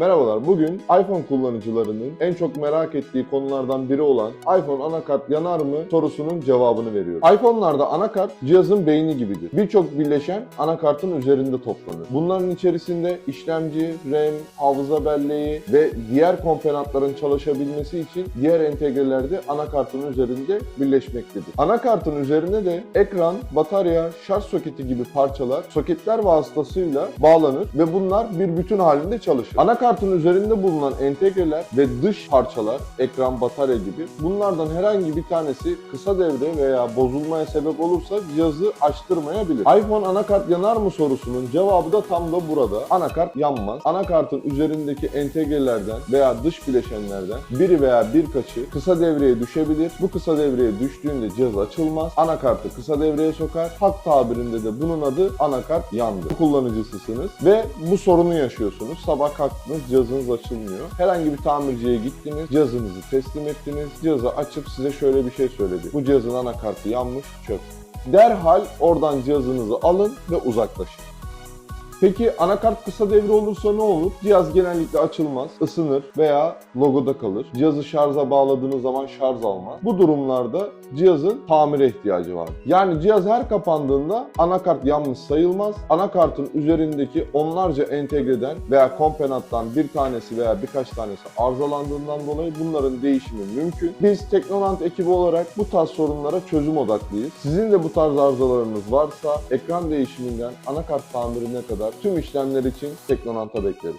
Merhabalar. Bugün iPhone kullanıcılarının en çok merak ettiği konulardan biri olan iPhone anakart yanar mı sorusunun cevabını veriyoruz. iPhone'larda anakart cihazın beyni gibidir. Birçok bileşen anakartın üzerinde toplanır. Bunların içerisinde işlemci, RAM, hafıza belleği ve diğer komponentlerin çalışabilmesi için diğer entegreler de anakartın üzerinde birleşmektedir. Anakartın üzerine de ekran, batarya, şarj soketi gibi parçalar soketler vasıtasıyla bağlanır ve bunlar bir bütün halinde çalışır. Anakartın üzerinde bulunan entegreler ve dış parçalar, ekran, batarya gibi bunlardan herhangi bir tanesi kısa devre veya bozulmaya sebep olursa cihazı açtırmayabilir. iPhone anakart yanar mı sorusunun cevabı da tam da burada. Anakart yanmaz. Anakartın üzerindeki entegrelerden veya dış bileşenlerden biri veya birkaçı kısa devreye düşebilir. Bu kısa devreye düştüğünde cihaz açılmaz. Anakartı kısa devreye sokar. Halk tabirinde de bunun adı anakart yandı. Kullanıcısısınız ve bu sorunu yaşıyorsunuz. Sabah kalktınız cihazınız açılmıyor. Herhangi bir tamirciye gittiniz, cihazınızı teslim ettiniz. Cihazı açıp size şöyle bir şey söyledi. Bu cihazın anakartı yanmış, çöp. Derhal oradan cihazınızı alın ve uzaklaşın. Peki anakart kısa devre olursa ne olur? Cihaz genellikle açılmaz, ısınır veya logoda kalır. Cihazı şarja bağladığınız zaman şarj almaz. Bu durumlarda cihazın tamire ihtiyacı var. Yani cihaz her kapandığında anakart yanmış sayılmaz. Anakartın üzerindeki onlarca entegreden veya komponenttan bir tanesi veya birkaç tanesi arızalandığından dolayı bunların değişimi mümkün. Biz Teknonant ekibi olarak bu tarz sorunlara çözüm odaklıyız. Sizin de bu tarz arızalarınız varsa ekran değişiminden anakart tamirine kadar tüm işlemler için Teknonant'a bekleriz.